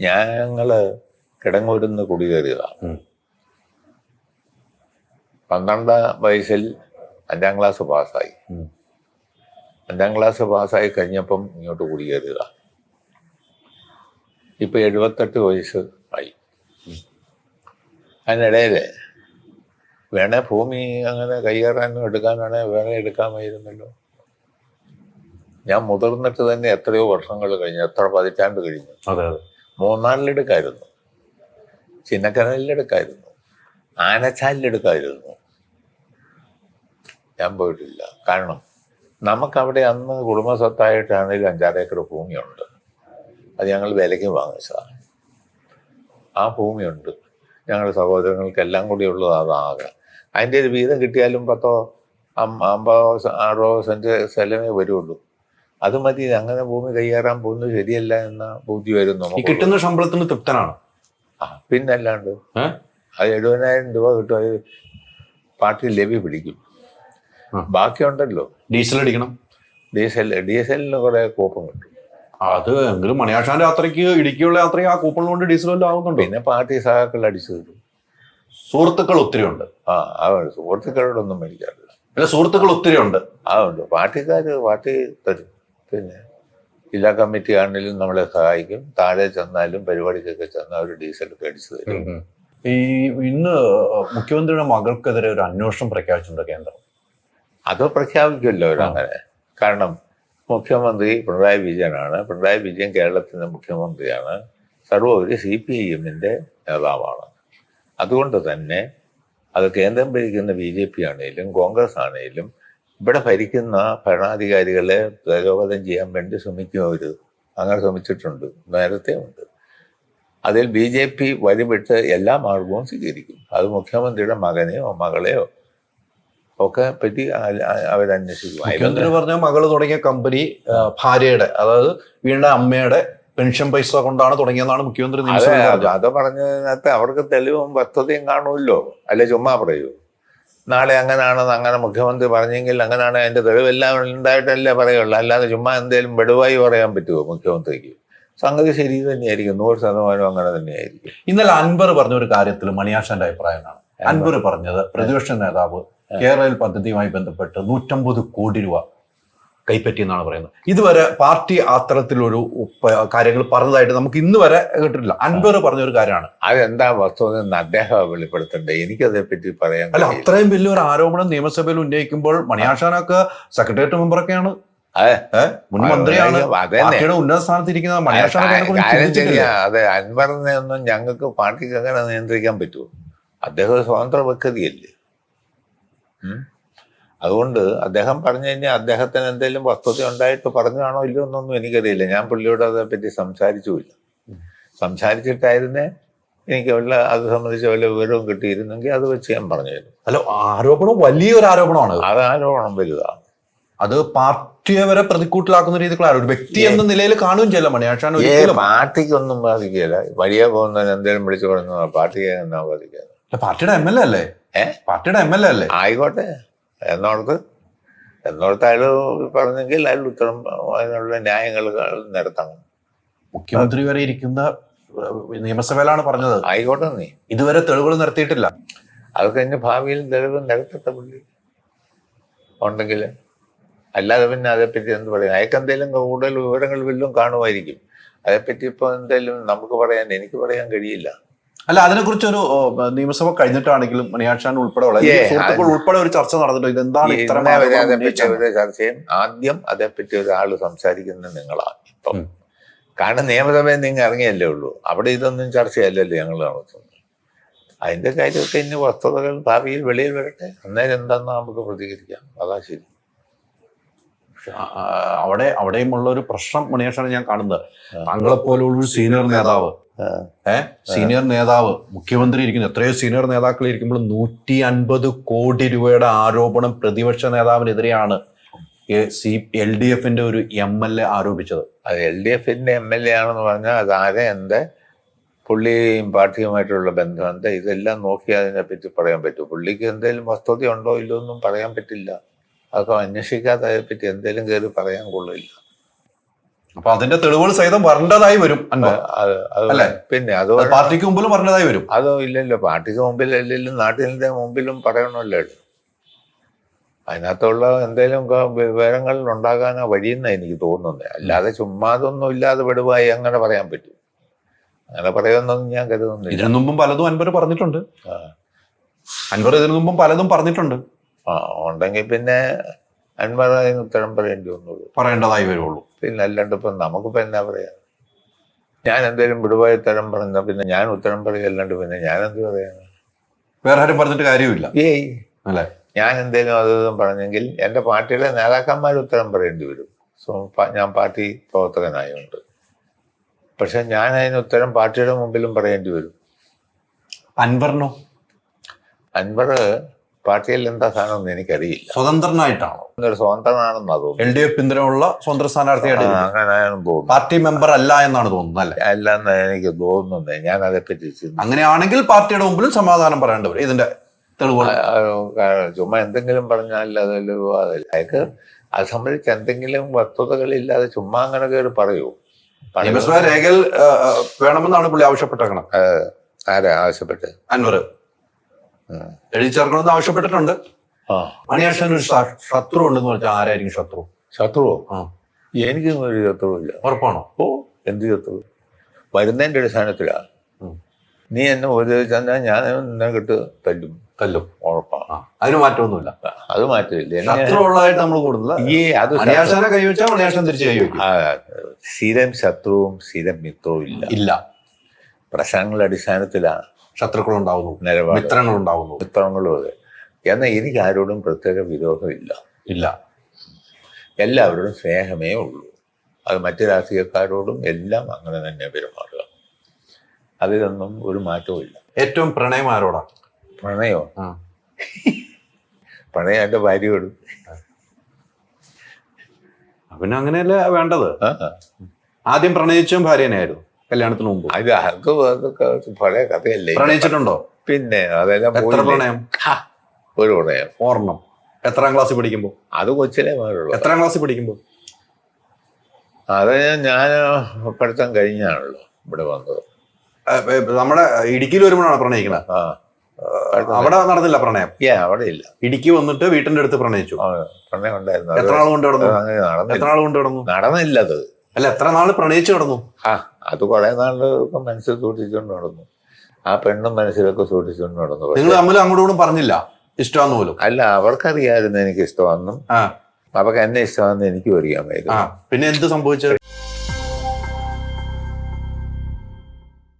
ഞങ്ങൾ കിടങ്ങൂരുന്ന് കുടികയറിയതാണ് ഉം. പന്ത്രണ്ടാം വയസ്സിൽ അഞ്ചാം ക്ലാസ് പാസ്സായി. അഞ്ചാം ക്ലാസ് പാസ്സായി കഴിഞ്ഞപ്പം ഇങ്ങോട്ട് കുടികയറിയതാണ് ഇപ്പൊ എഴുപത്തെട്ട് വയസ്സ് ആയി. അതിനിടയിൽ വേണേ ഭൂമി അങ്ങനെ കൈയേറാനും എടുക്കാനാണെങ്കിൽ വേണേ എടുക്കാമായിരുന്നല്ലോ. ഞാൻ മുതിർന്നിട്ട് തന്നെ എത്രയോ വർഷങ്ങൾ കഴിഞ്ഞു. എത്ര പതിറ്റാണ്ട് കഴിഞ്ഞു. അതെ അതെ. മൂന്നാറിലെടുക്കായിരുന്നു. ചിന്നക്കനലിലെടുക്കായിരുന്നു ആനച്ചാലിലെടുക്കായിരുന്നു. ഞാൻ പോയിട്ടില്ല. കാരണം നമുക്കവിടെ അന്ന് കുടുംബസ്വത്തായിട്ടാണെങ്കിലും അഞ്ചാറ് ഏക്കർ ഭൂമിയുണ്ട്. അത് ഞങ്ങൾ വിലയ്ക്ക് വാങ്ങിച്ചതാണ്. ആ ഭൂമിയുണ്ട്. ഞങ്ങളുടെ സഹോദരങ്ങൾക്കെല്ലാം കൂടി ഉള്ളത് അതാകെ അതിന്റെ ഒരു വീതം കിട്ടിയാലും പത്തോ അമ്പതോ ആറോ സെന്റ് സ്ഥലമേ വരുള്ളൂ. അത് മതി അങ്ങനെ ഭൂമി കൈയേറാൻ പോകുന്നത് ശരിയല്ല എന്ന ബുദ്ധി വരുന്നു ഈ നമുക്ക് കിട്ടുന്ന ശമ്പളത്തിന് തൃപ്തനാണ്? ആ, പിന്നല്ലാണ്ട് ഏ? അത് എഴുപതിനായിരം രൂപ കിട്ടും അത് പാർട്ടി ലഭ്യ പിടിക്കും. ആ. ബാക്കിയുണ്ടല്ലോ. ഡീസൽ അടിക്കണം. ഡീസൽ ഡീസലിന് കുറെ കൂപ്പൺ കിട്ടും. അത് എങ്കിലും മണിയാഷാന്റെ യാത്രയ്ക്ക് ഇടുക്കിയുള്ള യാത്രയ്ക്ക് ആ കൂപ്പൺ കൊണ്ട് ഡീസൽ വല്ലതും ആവുന്നുണ്ടോ? പിന്നെ പാർട്ടി സഹാക്കൾ അടിച്ചു തരും സുഹൃത്തുക്കൾ ഒത്തിരി ഉണ്ട്. ആ അതുണ്ട് സുഹൃത്തുക്കളോടൊന്നും മേടിക്കാറില്ല അല്ല സുഹൃത്തുക്കൾ ഒത്തിരി ഉണ്ട്. അതുണ്ട് പാർട്ടിക്കാർ പാർട്ടി തരും. പിന്നെ ജില്ലാ കമ്മിറ്റി ആണെങ്കിലും നമ്മളെ സഹായിക്കും. താഴെ ചെന്നാലും പരിപാടിക്കൊക്കെ ചെന്നാൽ അവർ ഡീസലൊക്കെ അടിച്ചു തരും. ഈ ഇന്ന് മുഖ്യമന്ത്രിയുടെ മകൾക്കെതിരെ ഒരു അന്വേഷണം പ്രഖ്യാപിച്ചിട്ടുണ്ട് കേന്ദ്രം. അത് പ്രഖ്യാപിക്കുമല്ലോ അവരങ്ങനെ കാരണം മുഖ്യമന്ത്രി പിണറായി വിജയനാണ്. പിണറായി വിജയൻ കേരളത്തിന്റെ മുഖ്യമന്ത്രിയാണ്. സർവോപരി സി പി ഐ എമ്മിന്റെ നേതാവാണ്. അതുകൊണ്ട് തന്നെ അത് കേന്ദ്രം ഭരിക്കുന്ന ബി ജെ പി ആണെങ്കിലും കോൺഗ്രസ് ആണെങ്കിലും ഇവിടെ ഭരിക്കുന്ന ഭരണാധികാരികളെ പ്രലോഭനം ചെയ്യാൻ വേണ്ടി ശ്രമിക്കും അവർ അങ്ങനെ ശ്രമിച്ചിട്ടുണ്ട്. നേരത്തെ ഉണ്ട്. അതിൽ ബി ജെ പി വഴിവിട്ട് എല്ലാ മാർഗവും സ്വീകരിക്കും. അത് മുഖ്യമന്ത്രിയുടെ മകനെയോ മകളെയോ ഒക്കെ പറ്റി അവരന്വേഷിക്കും. മുഖ്യമന്ത്രി പറഞ്ഞ മകൾ തുടങ്ങിയ കമ്പനി ഭാര്യയുടെ അതായത് വീണ്ട അമ്മയുടെ പെൻഷൻ പൈസ കൊണ്ടാണ് തുടങ്ങിയതെന്നാണ് മുഖ്യമന്ത്രി. അത് പറഞ്ഞതിനകത്ത് അവർക്ക് തെളിവും വസ്തുതയും കാണുമല്ലോ. അല്ലെ ചുമ്മാ പറയൂ. നാളെ അങ്ങനെയാണെന്ന് അങ്ങനെ മുഖ്യമന്ത്രി പറഞ്ഞെങ്കിൽ അങ്ങനെയാണ് അതിന്റെ തെളിവെല്ലാം ഉണ്ടായിട്ടല്ലേ പറയുള്ളൂ. അല്ലാതെ ചുമ്മാ എന്തേലും വെടുവായി പറയാൻ പറ്റുമോ മുഖ്യമന്ത്രിക്ക്? സംഗതി ശരി തന്നെയായിരിക്കും. നൂറ് ശതമാനം അങ്ങനെ തന്നെയായിരിക്കും. ഇന്നലെ അൻവർ പറഞ്ഞ ഒരു കാര്യത്തിൽ മണിയാശാന്റെ അഭിപ്രായമാണ് അൻവർ. പറഞ്ഞത് പ്രതിപക്ഷ നേതാവ് കേരളയിൽ പദ്ധതിയുമായി ബന്ധപ്പെട്ട് നൂറ്റമ്പത് കോടി രൂപ കൈപ്പറ്റി എന്നാണ് പറയുന്നത്. ഇതുവരെ പാർട്ടി അത്തരത്തിലൊരു കാര്യങ്ങൾ പറഞ്ഞതായിട്ട് നമുക്ക് ഇന്ന് വരെ കേട്ടിട്ടില്ല. അൻവർ പറഞ്ഞ ഒരു കാര്യമാണ്. അതെന്താ വസ്തുത എന്ന് അദ്ദേഹം വെളിപ്പെടുത്തണ്ടേ? എനിക്കതേപ്പറ്റി പറയാൻ അല്ല. അത്രയും വലിയൊരു ആരോപണം നിയമസഭയിൽ ഉന്നയിക്കുമ്പോൾ മണിയാഷാനൊക്കെ സെക്രട്ടേറിയറ്റ് മെമ്പറൊക്കെയാണ്. അതെ. അൻവറിനെ ഒന്നും ഞങ്ങൾക്ക് പാർട്ടിക്ക് അങ്ങനെ നിയന്ത്രിക്കാൻ പറ്റുമോ? അദ്ദേഹം സ്വതന്ത്ര വ്യക്തിയല്ലേ. അതുകൊണ്ട് അദ്ദേഹം പറഞ്ഞു കഴിഞ്ഞാൽ അദ്ദേഹത്തിന് എന്തെങ്കിലും വസ്തുത ഉണ്ടായിട്ട് പറഞ്ഞാണോ ഇല്ലയോ എന്നൊന്നും എനിക്കറിയില്ല. ഞാൻ പുള്ളിയോട് അതേപ്പറ്റി സംസാരിച്ചുമില്ല. സംസാരിച്ചിട്ടായിരുന്നേ എനിക്ക് വല്ല അത് സംബന്ധിച്ച വല്ല വിവരവും കിട്ടിയിരുന്നെങ്കിൽ അത് വെച്ച് ഞാൻ പറഞ്ഞുതരും. അല്ല ആരോപണം വലിയൊരു ആരോപണമാണ് അത് ആരോപണം വലുതാണ്. അത് പാർട്ടിയെ വരെ പ്രതിക്കൂട്ടിലാക്കുന്ന രീതിക്കുള്ള ഒരു വ്യക്തി എന്ന നിലയിൽ കാണുകയും ചെയ്യല്ല ഒരിക്കലും പാർട്ടിക്കൊന്നും ബാധിക്കില്ല വഴിയെ പോകുന്നവൻ എന്തെങ്കിലും വിളിച്ചു പറഞ്ഞു പാർട്ടിക്ക് എന്നാ ബാധിക്കുക പാർട്ടിയുടെ എം എൽ എ അല്ലേ? പാർട്ടിയുടെ എം എൽ എ അല്ലേ? ആയിക്കോട്ടെ. എന്നോർത്ത് എന്നോർത്ത് അയാൾ പറഞ്ഞെങ്കിൽ അയാൾ ഉത്തരം അതിനുള്ള ന്യായങ്ങൾ നിരത്തണം മുഖ്യമന്ത്രി വരെ ഇരിക്കുന്ന നിയമസഭയിലാണ് പറഞ്ഞത്. ആയിക്കോട്ടെ നീ. ഇതുവരെ തെളിവുകൾ നിർത്തിയിട്ടില്ല അത് കഴിഞ്ഞ് ഭാവിയിൽ തെളിവ് നിരത്തത്തെ പുള്ളി. ഉണ്ടെങ്കിൽ അല്ലാതെ പിന്നെ അതേപ്പറ്റി എന്ത് പറയും അയാൾക്ക് എന്തെങ്കിലും കൂടുതൽ വിവരങ്ങൾ വല്ലതും കാണുമായിരിക്കും. അതേപ്പറ്റി ഇപ്പൊ എന്തെങ്കിലും നമുക്ക് പറയാൻ എനിക്ക് പറയാൻ കഴിയില്ല. അല്ല അതിനെക്കുറിച്ച് ഒരു നിയമസഭ കഴിഞ്ഞിട്ടാണെങ്കിലും മണിയാക്ഷാൻ ഉൾപ്പെടെ സുഹൃത്തുക്കൾ ഉൾപ്പെടെ ഒരു ചർച്ച നടന്നിട്ടുണ്ട്. ഇതെന്താണ് ഇത്ര ചർച്ചയും ആദ്യം അതേപ്പറ്റി ഒരാൾ സംസാരിക്കുന്നത് നിങ്ങളാണ് ഇപ്പം. കാരണം നിയമസഭയിൽ നിങ്ങൾ ഇറങ്ങിയല്ലേ ഉള്ളൂ. അവിടെ ഇതൊന്നും ചർച്ചയല്ലല്ലോ ഞങ്ങൾ നടത്തുന്നത്. അതിന്റെ കാര്യമൊക്കെ ഇനി വസ്തുതകൾ ഭാവിയിൽ വെളിയിൽ വരട്ടെ. അന്നേരം എന്താന്ന് നമുക്ക് പ്രതികരിക്കാം. അതാ ശരി. അവിടെ അവിടെയുമുള്ള ഒരു പ്രശ്നം മണിയാക്ഷാണ് ഞാൻ കാണുന്നത്. താങ്കളെ പോലുള്ള ഒരു സീനിയർ നേതാവ്. ഏഹ് സീനിയർ നേതാവ്. മുഖ്യമന്ത്രി ഇരിക്കുന്നു. എത്രയോ സീനിയർ നേതാക്കൾ ഇരിക്കുമ്പോൾ നൂറ്റി അൻപത് കോടി രൂപയുടെ ആരോപണം പ്രതിപക്ഷ നേതാവിനെതിരെയാണ് സി എൽ ഡി എഫിന്റെ ഒരു എം എൽ എ ആരോപിച്ചത്. അത് എൽ ഡി എഫിന്റെ എം എൽ എ ആണെന്ന് പറഞ്ഞാൽ അത് ആരെ എന്ത് പുള്ളിയും പാർട്ടിയുമായിട്ടുള്ള ബന്ധം എന്താ ഇതെല്ലാം നോക്കി അതിനെപ്പറ്റി പറയാൻ പറ്റും. പുള്ളിക്ക് എന്തെങ്കിലും വസ്തുത ഉണ്ടോ ഇല്ലോ ഒന്നും പറയാൻ പറ്റില്ല. അതൊക്കെ അന്വേഷിക്കാതെ പറ്റി എന്തെങ്കിലും കയറി പറയാൻ കൊള്ളില്ല. അപ്പൊ അതിന്റെ തെളിവുകൾ സഹിതം വരേണ്ടതായി വരും. അല്ലേ? പിന്നെ അത് പാർട്ടിക്ക് മുമ്പിലും വരേണ്ടതായി വരും. അതോ ഇല്ലല്ലോ. പാർട്ടിക്ക് മുമ്പിൽ അല്ലെങ്കിലും നാട്ടിലിന്റെ മുമ്പിലും പറയണമല്ലോ. അതിനകത്തുള്ള എന്തെങ്കിലും വിവരങ്ങൾ ഉണ്ടാകാനാ വഴിയെന്നാ എനിക്ക് തോന്നുന്നത് അല്ലാതെ ചുമ്മാതൊന്നും ഇല്ലാതെ വിടുവായി അങ്ങനെ പറയാൻ പറ്റും. അങ്ങനെ പറയുമെന്നൊന്നും ഞാൻ കരുതുന്നില്ല. ഇതിനു മുമ്പും പലതും അൻവർ പറഞ്ഞിട്ടുണ്ട്. അൻവർ ഇതിനു മുമ്പും പലതും പറഞ്ഞിട്ടുണ്ട്. ആ ഉണ്ടെങ്കിൽ പിന്നെ അതിന് ഉത്തരം പറയേണ്ടി വന്നുള്ളൂ. പറയേണ്ടതായി വരുള്ളൂ. പിന്നെ അല്ലാണ്ട് ഇപ്പം നമുക്കിപ്പോൾ എന്നാ പറയാ? ഞാൻ എന്തേലും വിടുവായി തരം പറഞ്ഞ പിന്നെ ഞാൻ ഉത്തരം പറയല്ലാണ്ട് പിന്നെ ഞാൻ എന്ത് പറയാനാ? വേറെ ആരും പറഞ്ഞിട്ട് കാര്യമില്ല. ഏയ്. അല്ലെ? ഞാൻ എന്തേലും അതും പറഞ്ഞെങ്കിൽ എന്റെ പാർട്ടിയുടെ നേതാക്കന്മാർ ഉത്തരം പറയേണ്ടി വരും. സോ ഞാൻ പാർട്ടി പ്രവർത്തകനായുണ്ട്. പക്ഷെ ഞാൻ അതിന് ഉത്തരം പാർട്ടിയുടെ മുമ്പിലും പറയേണ്ടി വരും. അൻവറിനോ? അൻവർ പാർട്ടിയിൽ എന്താ സാധനം എനിക്കറിയില്ല. സ്വതന്ത്രനായിട്ടാണോ? ഒരു സ്വതന്ത്രനാണെന്നാ തോന്നുന്നു. എൽ ഡി എഫ് പിന്തുണയുള്ള സ്വതന്ത്ര സ്ഥാനാർത്ഥിയായിട്ട് അങ്ങനെയാണ് തോന്നുന്നത് തോന്നുന്നു. പാർട്ടി മെമ്പർ അല്ല എന്നാണ് തോന്നുന്നത് അല്ലേ? അല്ലെന്ന് എനിക്ക് തോന്നുന്നത് ഞാൻ അതേപ്പറ്റി പറ്റി അങ്ങനെയാണെങ്കിൽ പാർട്ടിയുടെ മുമ്പിലും സമാധാനം പറയേണ്ടി വരും ഇതിന്റെ തെളിവുകൾ. ചുമ്മാ എന്തെങ്കിലും പറഞ്ഞാൽ അതൊരു അതായത് അത് സംബന്ധിച്ച് എന്തെങ്കിലും വസ്തുതകളില്ലാതെ ചുമ്മാ അങ്ങനെ കയറി പറയൂ. നിയമസഭാ രേഖയിൽ വേണമെന്നാണ് പുള്ളി ആവശ്യപ്പെട്ടേക്കണം ആരാ ആവശ്യപ്പെട്ടത്? അൻവർ. എഴുതി ചേർക്കണമെന്ന് ആവശ്യപ്പെട്ടിട്ടുണ്ട്. ആ. മണിയാശൻ ഒരു ശത്രു ഉണ്ടെന്ന് വെച്ചാൽ ആരായിരിക്കും ശത്രു? ശത്രുവോ? ആ. എനിക്കും ഒരു ശത്രുവില്ല ഉറപ്പാണോ? ഓ എന്ത് ശത്രു? വരുന്നതിന്റെ അടിസ്ഥാനത്തിലാ നീ എന്നെ ഉപദേശിച്ചാൽ ഞാൻ എന്നെ കിട്ട് തല്ലും. തല്ലും. ഉറപ്പാണ് അതിന് മാറ്റമൊന്നുമില്ല. അത് മാറ്റമില്ല. എന്നെ- ശത്രു നമ്മൾ കൂടുതൽ ഈ അത് കൈവച്ചാൽ തിരിച്ചു സ്ഥിരം ശത്രുവും സ്ഥിരം മിത്രവും ഇല്ല. ഇല്ല. പ്രശ്നങ്ങളുടെ അടിസ്ഥാനത്തിലാണ് ശത്രുക്കൾ ഉണ്ടാവുന്നു മിത്രങ്ങൾ ഉണ്ടാവുന്നു മിത്രങ്ങളും അതെ. എന്നാൽ എനിക്ക് ആരോടും പ്രത്യേക വിരോധമില്ല ഇല്ല. എല്ലാവരോടും സ്നേഹമേ ഉള്ളൂ. അത് മറ്റു രാഷ്ട്രീയക്കാരോടും എല്ലാം അങ്ങനെ തന്നെ പെരുമാറുക. അതിലൊന്നും ഒരു മാറ്റവും ഇല്ല. ഏറ്റവും പ്രണയം ആരോടാ? പ്രണയോ. പ്രണയം എന്റെ ഭാര്യയോട്. പിന്നെ അങ്ങനെയല്ല വേണ്ടത്? ആദ്യം പ്രണയിച്ചും ഭാര്യനെയായിരുന്നു കല്യാണത്തിന് മുമ്പ്. അത് അത് അതൊക്കെ പഴയ കഥയല്ലേ? പ്രണയിച്ചിട്ടുണ്ടോ? പിന്നെ അതെല്ലാം എത്ര പോയില്ലേ? പ്രണയം? ഹാ, ഒരു പ്രണയം. ഓർണം എത്രാം ക്ലാസ്സിൽ പഠിക്കുമ്പോ? അത് കൊച്ചിലെ മാറുള്ളൂ. എത്രാം ക്ലാസ്സിൽ പഠിക്കുമ്പോ? അത് ഞാൻ പഠിത്തം കഴിഞ്ഞാണല്ലോ ഇവിടെ വന്നത്. നമ്മുടെ ഇടുക്കിയിൽ വരുമ്പോഴാണ് പ്രണയിക്കണ? ആ. അവിടെ നടന്നില്ല പ്രണയം? ഏ അവിടെ ഇല്ല ഇടുക്കി വന്നിട്ട് വീട്ടിന്റെ അടുത്ത് പ്രണയിച്ചു. ആ, പ്രണയം ഉണ്ടായിരുന്നു. അത് എത്ര ആൾ കൊണ്ട് കിടന്നു അങ്ങനെ നടന്നില്ല. എത്ര ആൾ കൊണ്ട് കിടന്നു നടന്നില്ല അത് അല്ല എത്ര നാൾ പ്രണയിച്ചു നടന്നു? ആ അത് കുറെ നാളൊക്കെ മനസ്സിൽ സൂക്ഷിച്ചുകൊണ്ട് നടന്നു. ആ പെണ്ണും മനസ്സിലൊക്കെ സൂക്ഷിച്ചുകൊണ്ട് നടന്നു. നിങ്ങൾ തമ്മിൽ അങ്ങോട്ടും പറഞ്ഞില്ല? ഇഷ്ടമാന്ന് പോലും? അല്ല അവർക്കറിയായിരുന്നു എനിക്ക് ഇഷ്ടമാണെന്നും. അവർക്ക് എന്നെ ഇഷ്ടമാണെന്ന് എനിക്കും അറിയാമായിരുന്നു. പിന്നെ എന്ത് സംഭവിച്ചത്?